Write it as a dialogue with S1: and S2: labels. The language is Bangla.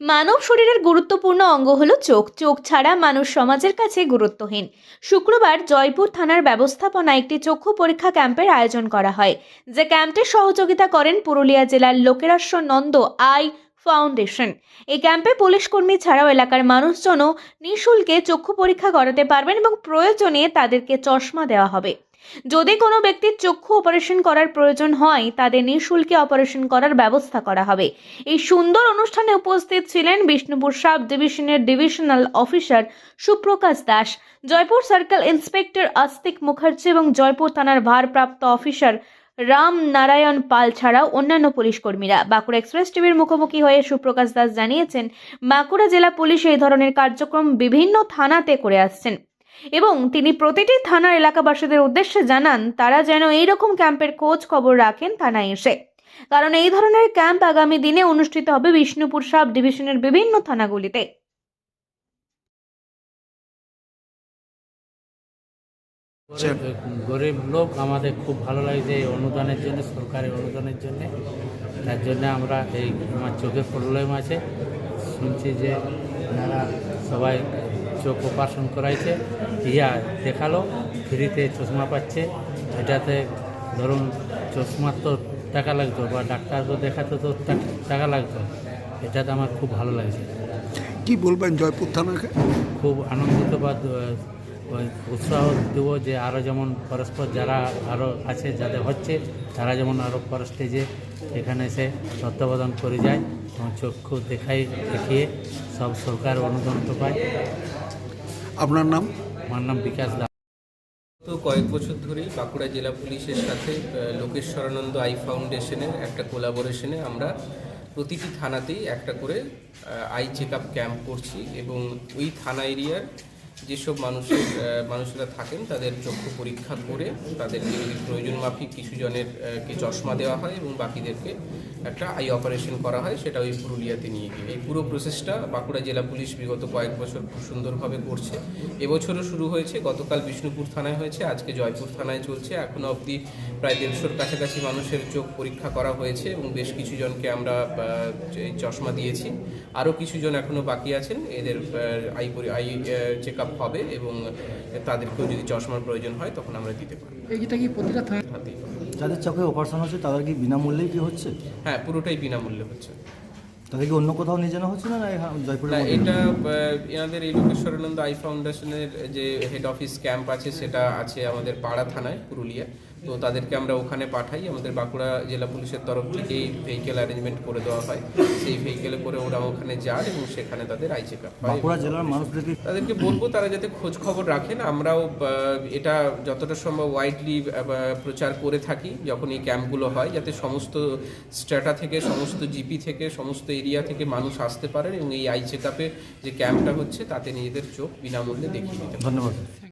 S1: মানব শরীরের গুরুত্বপূর্ণ অঙ্গ হলো চোখ। চোখ ছাড়া মানুষ সমাজের কাছে গুরুত্বহীন। শুক্রবার জয়পুর থানার ব্যবস্থাপনা একটি চক্ষু পরীক্ষা ক্যাম্পের আয়োজন করা হয়, যে ক্যাম্পে সহযোগিতা করেন পুরুলিয়া জেলার লোকেরাস্য নন্দ আই ফাউন্ডেশন। এই ক্যাম্পে পুলিশ কর্মী ছাড়াও এলাকার মানুষজনও নিঃশুল্কে চক্ষু পরীক্ষা করাতে পারবেন এবং প্রয়োজনে তাদেরকে চশমা দেওয়া হবে। যদি কোনো ব্যক্তির চক্ষু অপারেশন করার প্রয়োজন হয়, তাদের নিঃশুল্কে অপারেশন করার ব্যবস্থা করা হবে। এই সুন্দর অনুষ্ঠানে উপস্থিত ছিলেন বিষ্ণুপুর সাব ডিভিশনের divisional officer Suprakash Das, Joypur circle inspector Astik Mukherjee এবং জয়পুর থানার ভারপ্রাপ্ত অফিসার রাম নারায়ণ পাল ছাড়াও অন্যান্য পুলিশ কর্মীরা। বাঁকুড়া এক্সপ্রেস টিভির মুখোমুখি হয়ে সুপ্রকাশ দাস জানিয়েছেন, বাঁকুড়া জেলা পুলিশ এই ধরনের কার্যক্রম বিভিন্ন থানাতে করে আসছেন। এবং তিনি প্রতিটি থানার এলাকাবাসীদের উদ্দেশ্যে জানান, তারা যেন এই রকম ক্যাম্পের খোঁজ খবর রাখেন থানায় এসে। কারণ এই ধরনের ক্যাম্প আগামী দিনে অনুষ্ঠিত হবে বিষ্ণুপুর সাব ডিভিশনের বিভিন্ন থানাগুলিতে।
S2: গরিব- লোক আমাদের খুব ভালো লাগছে এই অনুদানের জন্য, সরকারের অনুদানের জন্য। তার জন্য আমরা এই আমার চোখের প্রবলেম আছে। শুনছি যে এনারা সবাই চোখ অপারেশন করাইছে ইয়া দেখাল ফ্রিতে চশমা পাচ্ছে এটাতে ধরুন চশমার তো টাকা লাগতো বা ডাক্তারকে দেখাতে তো টাকা লাগতো এটাতে আমার খুব ভালো লাগছে।
S3: কি বলবেন জয়পুর থানাকে
S2: খুব আনন্দিত বা উৎসাহ দেবো যে আরও যেমন পরস্পর যারা আরও আছে যাদের হচ্ছে তারা যেমন আরও পর স্টেজে এখানে এসে তত্ত্বাবধান করে যায় এবং চক্ষু দেখাই দেখিয়ে সব সরকার অনুদান পায়।
S3: আপনার নাম?
S2: আমার নাম বিকাশ দাস
S4: তো কয়েক বছর ধরেই বাঁকুড়া জেলা পুলিশের সাথে লোকেশ্বরানন্দ আই ফাউন্ডেশনের একটা কোলাবোরেশনে আমরা প্রতিটি থানাতেই একটা করে আই চেক আপ ক্যাম্প করছি এবং ওই থানা এরিয়ার যেসব মানুষের মানুষেরা থাকেন তাদের চক্ষু পরীক্ষা করে তাদেরকে প্রয়োজন মাফিক কিছু জনের কে চশমা দেওয়া হয় এবং বাকিদেরকে একটা আই অপারেশন করা হয় সেটা ওই পুরুলিয়াতে নিয়ে গিয়ে। এই পুরো প্রসেসটা বাঁকুড়া জেলা পুলিশ বিগত কয়েক বছর খুব সুন্দরভাবে করছে। এবছরও শুরু হয়েছে গতকাল বিষ্ণুপুর থানায় হয়েছে আজকে জয়পুর থানায় চলছে। এখনও অবধি প্রায় দেড়শোর কাছাকাছি মানুষের চোখ পরীক্ষা করা হয়েছে এবং বেশ কিছু জনকে আমরা চশমা দিয়েছি। আরও কিছু জন এখনও বাকি আছেন এদের আই আই চেক আপ হবে এবং তাদেরকেও যদি চশমার প্রয়োজন হয় তখন আমরা দিতে পারি
S5: এইটা কি প্রতিটা থানা
S4: হাতেই পাবো।
S6: যাদের চোখে অপারেশন হচ্ছে তাদের কি বিনামূল্যেই কি হচ্ছে?
S4: হ্যাঁ পুরোটাই বিনামূল্যে হচ্ছে।
S6: তাদের কি অন্য কোথাও নিয়ে যেন হচ্ছে না জয়পুর
S4: না এটা এনাদের এই লোকেশ্বরানন্দ আই ফাউন্ডেশনের যে হেড অফিস ক্যাম্প আছে সেটা আছে আমাদের পাড়া থানায় পুরুলিয়া। তো তাদেরকে আমরা ওখানে পাঠাই। আমাদের বাঁকুড়া জেলা পুলিশের তরফ থেকেই ভেহিকেল অ্যারেঞ্জমেন্ট করে দেওয়া হয়। সেই ভেহিকেলে করে ওরা ওখানে যান এবং সেখানে তাদের আই চেক আপ
S6: বাঁকুড়া জেলার মানুষদেরকে
S4: তাদেরকে বলব তারা যাতে খোঁজ খবর রাখেন আমরাও এটা যতটা সম্ভব ওয়াইডলি প্রচার করে থাকি যখন এই ক্যাম্পগুলো হয় যাতে সমস্ত স্ট্যাটা থেকে সমস্ত জিপি থেকে সমস্ত এরিয়া থেকে মানুষ আসতে পারেন এবং এই আই চেক আপে যে ক্যাম্পটা হচ্ছে তাতে নিজেদের চোখ বিনামূল্যে দেখিয়ে দিতে
S6: ধন্যবাদ।